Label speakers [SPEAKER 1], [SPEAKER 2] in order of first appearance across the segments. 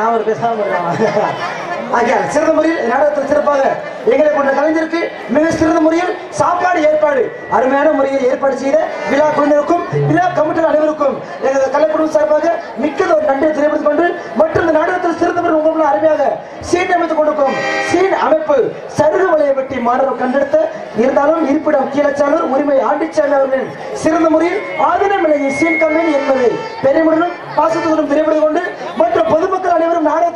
[SPEAKER 1] அவர் பேசாம இருக்கான் சிறந்த முறையில் நாடகத்தில் சிறப்பாக எங்களை கொண்ட கலைஞருக்கு மிக சிறந்த முறையில் சாப்பாடு ஏற்பாடு அருமையான முறையில் ஏற்பாடு செய்த விழா குழுவினருக்கும் விழா கமிட்டர் அனைவருக்கும் எங்களது கலைக்குழு சார்பாக மிக்க ஒரு நன்றியை தெரிவித்துக் கொண்டு மற்றும் இந்த நாடகத்தில் சிறந்த முறையில் உங்களுக்கு அருமையாக சீன் அமைத்துக் கொண்டிருக்கும் சீன் அமைப்பு சருகு வலையை வெட்டி மாணவர் கண்டெடுத்த இருந்தாலும் இருப்பிடம் கீழச்சாளர் உரிமை ஆண்டிச்சாமி அவர்களின் சிறந்த முறையில் ஆதரவு நிலையை சீன் கம்பெனி என்பதை பெருமுடனும் பாசத்துடன் தெரிவித்துக் கொண்டு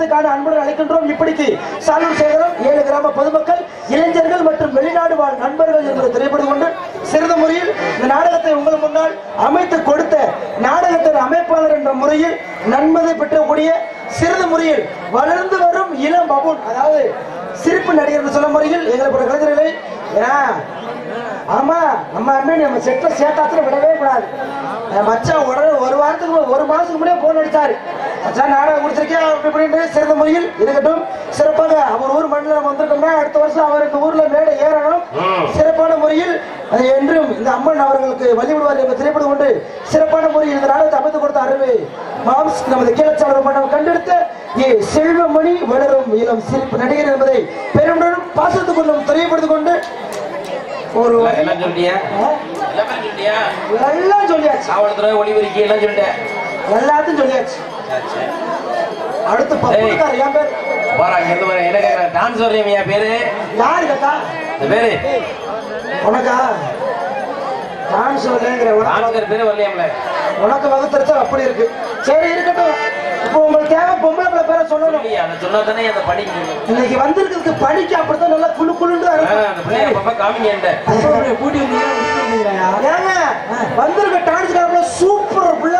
[SPEAKER 1] அனைவரும் காண அன்புடன் அழைக்கின்றோம். இப்படிக்கு சாலூர் சேகரம் ஏழு கிராம பொதுமக்கள் இளைஞர்கள் மற்றும் வெளிநாடு வாழ் நண்பர்கள் என்பதை தெரிவித்துக் கொண்டு சிறந்த முறையில் இந்த நாடகத்தை உங்கள் முன்னால் அமைத்து கொடுத்த நாடகத்தின் அமைப்பாளர் என்ற முறையில் நன்மதை பெற்றக்கூடிய சிறந்த முறையில் வளர்ந்து வரும் இளம் பபுன் அதாவது சிரிப்பு நடிகர் என்று சொல்ல முறையில் எங்களை போன்ற கலைஞர்களை ஆமா நம்ம அம்மே நம்ம செட்ல சேத்தாத்துல விடவே கூடாது. என் மச்சான் உடனே ஒரு வாரத்துக்கு ஒரு மாசத்துக்கு முன்னாடியே போன் அடிச்சாரு. மச்சான் நாடகம் கொடுத்துருக்கேன் அப்படி இப்படின்ட்டு சிறந்த முறையில் இருக்கட்டும். சிறப்பாக அவர் ஊர் மண்ணில் நம்ம வந்திருக்கோம்னா அடுத்த வருஷம் அவர் இந்த ஊர்ல மேடை ஏறணும். சிறப்பான முறையில் என்றும் இந்த அம்மன் அவர்களுக்கு வழிவிடுவார் என்பதை திரைப்படம் கொண்டு சிறப்பான முறையில் இந்த நாடகத்தை அமைத்து கொடுத்த அருமை மாம்ஸ் நமது கீழச்சாளர் மன்றம் கண்டெடுத்த ஏ செல்வமணி வளரும் இளம் சிரிப்பு நடிகர் என்பதை பெருமுடனும் பாசத்துக் கொண்டும் தெரியப்படுத்திக் கொண்டு ஒரு
[SPEAKER 2] எல்லாம் சொல்லிட்டியா?
[SPEAKER 1] ஆ?
[SPEAKER 2] எல்லாமே
[SPEAKER 1] சொல்லியாச்சு.
[SPEAKER 2] சாவளத்துல ஒளிபெருக்கி எல்லாம் சொல்லிட்டேன்.
[SPEAKER 1] எல்லாத்தையும் சொல்லியாச்சு. அடுத்து பப்புக்கார என் பேர்?
[SPEAKER 2] பாரா இங்க இருந்து என்ன கேக்குறேன் டான்ஸ் வரையா பேரு?
[SPEAKER 1] யாரு கேட்டா?
[SPEAKER 2] இந்த பேரு?
[SPEAKER 1] உனக்கா? சொல்லுங்கிற உனக்கு
[SPEAKER 2] டான்ஸ்கர் பேரு வரலையாம்ல.
[SPEAKER 1] உனக்கு வகுத்துருச்சா அப்படி இருக்கு. சரி இருக்கட்டும். இப்போ உங்களுக்கு தேவை பொம்பளை பிள்ளை பேரை சொல்லணும்.
[SPEAKER 2] இல்லையா அதை சொன்னா தானே அந்த படிக்க
[SPEAKER 1] இன்னைக்கு வந்திருக்கிறதுக்கு படிக்க அப்படித்தான் நல்லா குழு இருக்கும்
[SPEAKER 2] அந்த பிள்ளைய அப்பப்ப காமிங்க என்கிட்ட.
[SPEAKER 1] கூட்டி ஏங்க வந்திருக்க டான்ஸ் காரங்கள சூப்பர் பிள்ளைங்க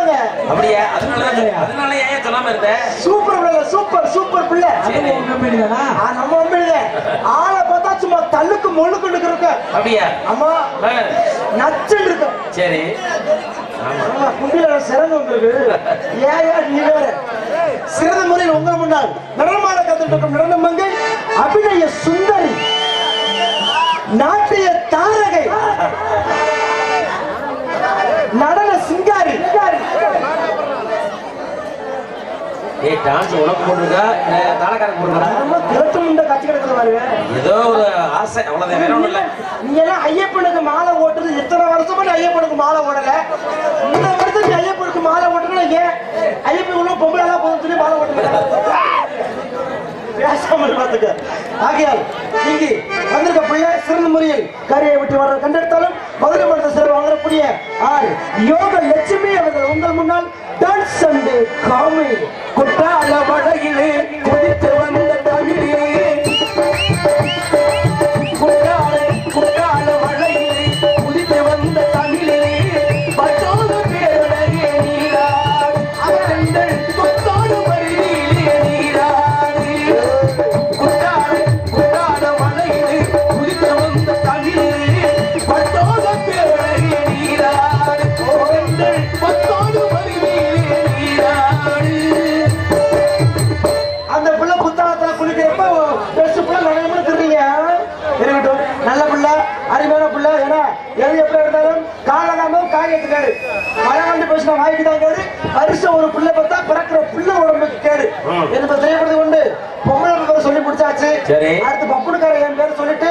[SPEAKER 2] அப்படியா? அதனால தான் சொல்லி- அதனால ஏன் சொல்லாம இருந்த?
[SPEAKER 1] சூப்பர் பிள்ளை சூப்பர் சூப்பர் பிள்ளை.
[SPEAKER 2] சரி.
[SPEAKER 1] ஆ, நம்ம ஒண்ணுங்க ஆளை பார்த்தா சும்மா தள்ளுக்கு முழுக்கு இருக்க.
[SPEAKER 2] அப்படியா?
[SPEAKER 1] அம்மா
[SPEAKER 2] ஆ,
[SPEAKER 1] நச்சு இருக்கு.
[SPEAKER 2] சரி. ஆமா.
[SPEAKER 1] ஆமா, குண்டில சிறந்து வந்திருக்கு ஏன் ஏன் நீ வேற. சிறந்த முறையில் உங்கள் முன்னால் நடனமாட கத்துட்டு இருக்கும். நடன மங்கை அபிநய சுந்தரி. நாட்டிய தாரகை. நடன
[SPEAKER 2] ஏய் டான்ஸ் உனக்கு போட்டுருக்கா? தாளக்காரங்க போட்டுருக்கா
[SPEAKER 1] திரட்டு முண்ட கட்சி பாருங்க.
[SPEAKER 2] ஏதோ ஒரு ஆசை அவ்வளவுதான். வேற ஒண்ணும் இல்ல.
[SPEAKER 1] நீங்க எல்லாம் ஐயப்பனுக்கு மாலை ஓட்டுறது எத்தனை வருஷமா ஐயப்பனுக்கு மாலை ஓடல? இந்த நீ ஐயப்பனுக்கு மாலை ஓட்டணும் ஏன் ஐயப்பன் உள்ள பொம்பளை எல்லாம் போதும் சொல்லி மாலை ஓட்டுங்க பேசாம பார்த்துக்க ஆகையால் நீங்க வந்திருக்க பிள்ளை சிறந்த முறையில் கரையை விட்டு வர கண்டெடுத்தாலும் மதுரை மண்டல சிறப்பு வாங்கக்கூடிய யோக லட்சுமி அவர்கள் உங்கள் முன்னால் டான்ஸ் சண்டே காமெடி குற்றால வடகிலே குதித்து காரியத்துக்காரு மழை பேசினா வாய்க்கு தான் கேடு வருஷம் ஒரு பிள்ளை பார்த்தா பிறக்கிற பிள்ளை உடம்புக்கு கேடு
[SPEAKER 2] ம்.
[SPEAKER 1] என்பதை தெரியப்படுத்தி கொண்டு பொம்பளை சொல்லி முடிச்சாச்சு
[SPEAKER 2] சரி.
[SPEAKER 1] அடுத்து பப்புனுக்கார என் பேரை சொல்லிட்டு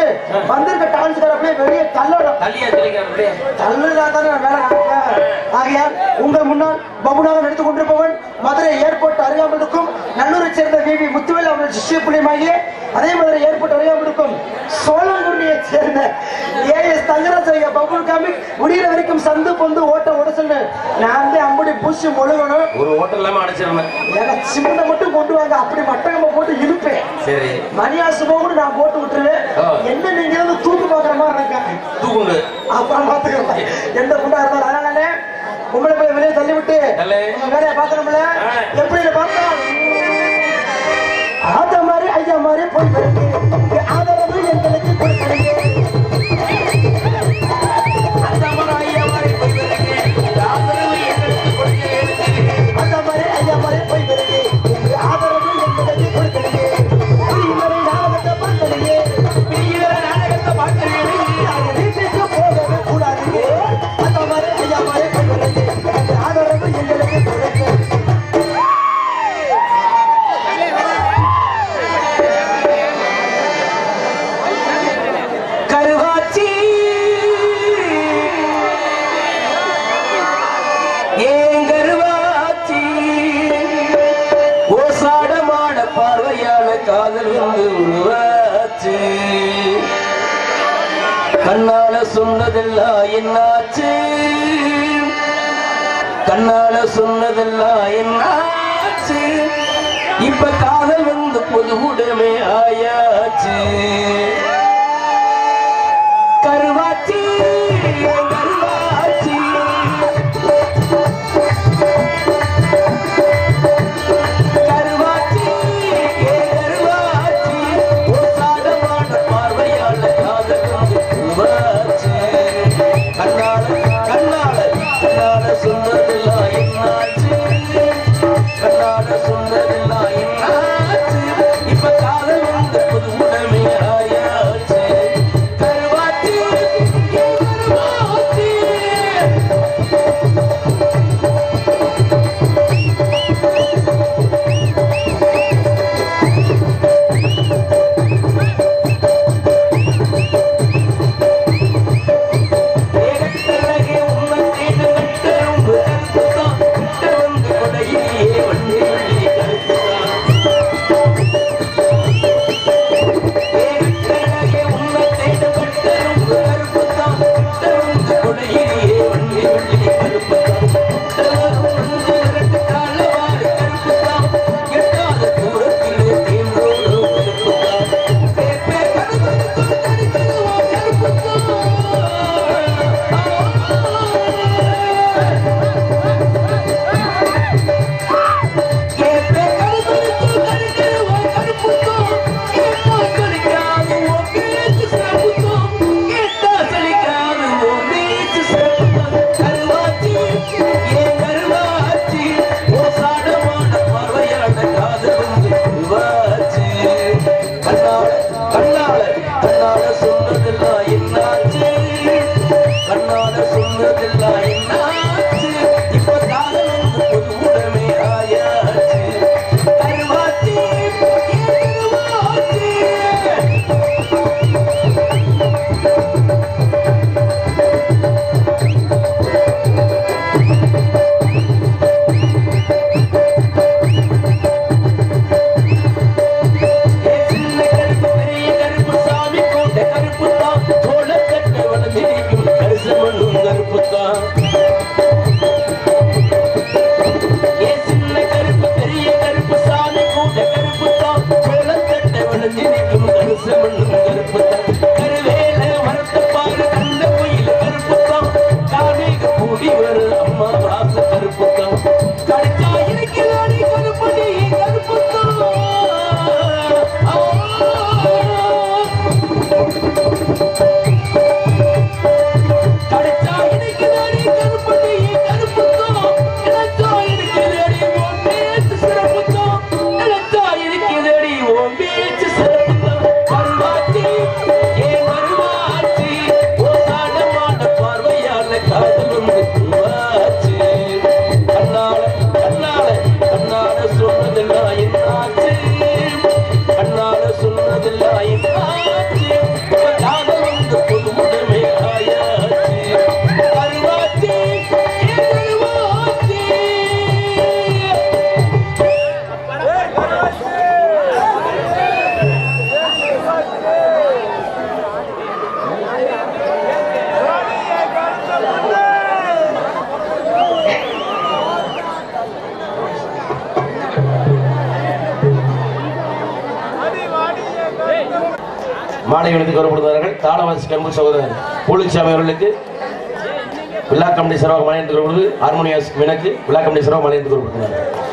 [SPEAKER 1] வந்திருக்க டான்ஸ்கார அப்படியே வெளியே தள்ளணும்
[SPEAKER 2] தள்ளியா
[SPEAKER 1] தள்ளுதா தானே வேலை. ஆகையால் உங்கள் முன்னால் பபுனாக நடித்துக் கொண்டிருப்பவன் மதுரை ஏர்போர்ட் அருகாமல் இருக்கும் நல்லூரை சேர்ந்த விவி முத்துவேல் அவர்கள் சிஷ்ய புள்ளியமாகிய அதே மாதிரி ஏர்போர்ட் அருகாமல் இருக்கும் சோழங்குடியை சேர்ந்த ஏஎஸ் தங்கராஜையா பபுல் காமிக் முடிகிற வரைக்கும் சந்து பொந்து ஓட்ட உடசன்னு நான் வந்து அம்புடி பூசி முழுகணும்.
[SPEAKER 2] ஒரு ஹோட்டல் இல்லாம அடைச்சிருந்தேன்
[SPEAKER 1] ஏன்னா சிமெண்ட மட்டும் கொண்டு வாங்க. அப்படி மட்டகமா போட்டு இழுப்பேன்.
[SPEAKER 2] சரி.
[SPEAKER 1] மணியாசு கூட நான் போட்டு விட்டுருவேன். என்ன நீங்க வந்து தூக்கு பாக்குற மாதிரி இருக்கேன்
[SPEAKER 2] தூக்குண்டு
[SPEAKER 1] அப்புறம் பாத்துக்கலாம் எந்த குண்டா இருந்தாலும் அதனால உங்களை போய் வெளியே தள்ளி விட்டு
[SPEAKER 2] தள்ளு.
[SPEAKER 1] உங்க வேலையை பாக்கணும்ல. எப்படி பார்த்தோம் ஆத்த மாதிரி
[SPEAKER 3] கண்ணால சொன்னதெல்லாம் என்னாச்சு? கண்ணால சொன்னதெல்லாம் என்னாச்சு? இப்ப காதல் வந்து புது உடமே ஆயாச்சு.
[SPEAKER 2] மாலை விழுந்து கௌரவப்படுத்துவார்கள் தாளவாசி கம்பு சகோதரர் பூலிச்சாமி அவர்களுக்கு விழா கமிட்டி சிறப்பாக மலையிட்டு பொழுது ஹார்மோனியாஸ் வினக்கு விழா கமிட்டி சிறப்பாக
[SPEAKER 4] மலையிட்டு
[SPEAKER 3] கொடுக்கிறார்கள்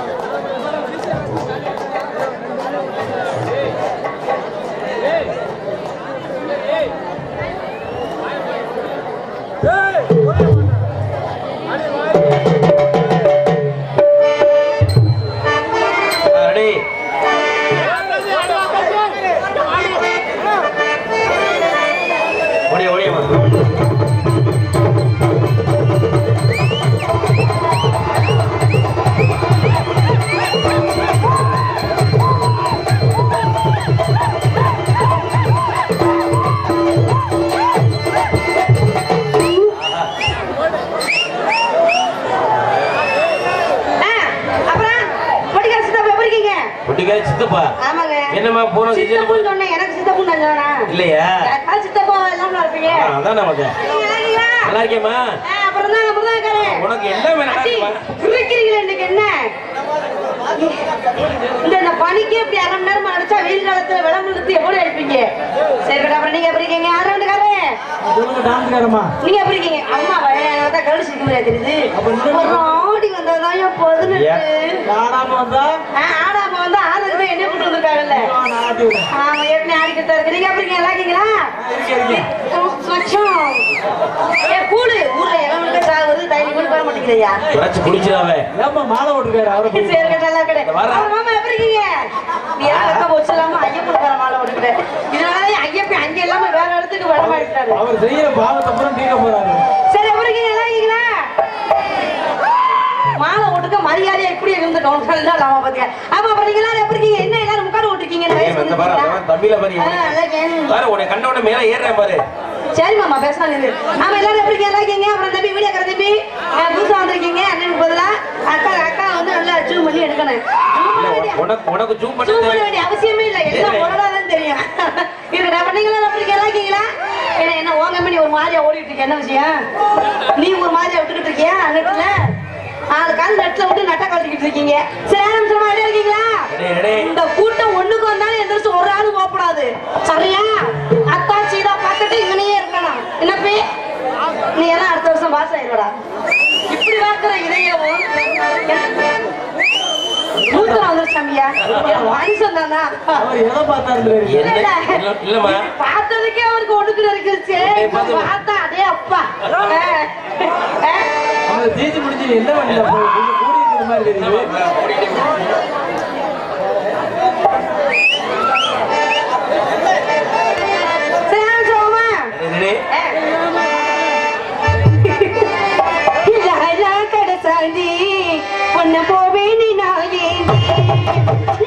[SPEAKER 3] அதான் நமக்கு? நல்லா இருக்கேம்மா. உனக்கு எல்லாமே
[SPEAKER 4] என்ன? இந்த பனிக்கு இப்படி அரை மணி நேரம் அடிச்சா வெயில் காலத்துல விளம்பு நிறுத்தி எப்படி அடிப்பீங்க? சரி அப்புறம் நீங்க எப்படி இருக்கீங்க?
[SPEAKER 2] சொல்லுங்க டான்ஸ்காரமா
[SPEAKER 4] நீங்க எப்படி இருக்கீங்க? அம்மா தான் கவனிச்சிருக்க முடியாது தெரியுது. ஆடி வந்ததுதான் என் பதினெட்டு
[SPEAKER 2] ஆடாம வந்தா?
[SPEAKER 4] ஆடாம வந்து ஆளுக்கு என்ன கூட்டு வந்திருக்காங்கல்ல. ஆமா ஆடிக்கிட்டு இருக்கு? நீங்க எப்படி இருக்கீங்க? நல்லா இருக்கீங்களா? கூடு. ஊர்ல எவனுக்கு சாகுது தைலி கூட வர மாட்டேங்கிறயா
[SPEAKER 3] குறைச்சு குடிச்சிடாவே
[SPEAKER 2] ஏம்மா மாலை ஓட்டுக்காரு அவரை போய்
[SPEAKER 4] சரி கட்ட நல்லா கடை
[SPEAKER 3] வரேன்.
[SPEAKER 4] மாமா எப்படி இருக்கீங்க? நீ அக்கா ஐயப்பன் வர மாலை விட்டுக்கிட்ட இதனால ஐயப்பன் அங்க இல்லாம வேற இடத்துக்கு வர மாட்டாரு
[SPEAKER 2] அவர் செய்யற பாவத்தை அப்புறம் போறாரு.
[SPEAKER 4] சரி எப்படி இருக்கீங்க? நல்லா இருக்கீங்களா? மாலை ஓட்டுக்க மரியாதையா இப்படி இருந்துட்டோம் நல்லா நாம பாத்தியா? ஆமா அப்ப நீங்க எல்லாரும் எப்படி இருக்கீங்க? என்ன எல்லாரும் ஓட்டிருக்கீங்க
[SPEAKER 3] ஏய், இந்த பாரு பாரு உன்னை கண்ட உடனே மேல ஏறுறேன் பாரு.
[SPEAKER 4] சரி மாமா பேசலாம் இரு. ஆமா எல்லாரும் எப்படி? நல்லா இருக்கீங்க? அப்புறம் தம்பி வீடியோ கரை தம்பி புதுசா வந்திருக்கீங்க. அண்ணனுக்கு பதிலா அக்கா அக்கா வந்து நல்லா ஜூம் பண்ணி எடுக்கணும்.
[SPEAKER 3] உனக்கு உனக்கு ஜூம்
[SPEAKER 4] பண்ண வேண்டிய அவசியமே இல்ல. எல்லாம் உடலாதான் தெரியும். இருக்கடா அப்ப நீங்களும் எப்படி? நல்லா இருக்கீங்களா? என்ன என்ன ஓங்க மணி ஒரு மாதிரியா ஓடிட்டு இருக்க. என்ன விஷயம்? நீ ஒரு மாதிரியா விட்டுக்கிட்டு இருக்கியா? நெட்ல நாலு கால் நெட்ல விட்டு நட்டா கட்டிக்கிட்டு இருக்கீங்க. சரி ஆரம்பிச்சிருமா ரெடியா இருக்கீங்களா. இந்த கூட்டம் ஒண்ணுக்கு வந்தாலும் எந்திரிச்சு ஒரு ஆளு போகக்கூடாது சரியா? நீ எல்லாம் அடுத்த வருஷம் பாஸ் ஆயிடுவடா இப்படி பார்க்கிற இதையவும் மூத்தம் தானா
[SPEAKER 2] பார்த்தாரு
[SPEAKER 3] என்ன இல்ல- இல்லம்மா
[SPEAKER 4] பார்த்ததுக்கே அவருக்கு ஒடுக்குற இருக்குச்சு
[SPEAKER 3] பார்த்து-
[SPEAKER 4] அதே அப்பா.
[SPEAKER 2] ஜெயிச்சு முடிஞ்சு என்ன பண்ணல
[SPEAKER 3] Thank you.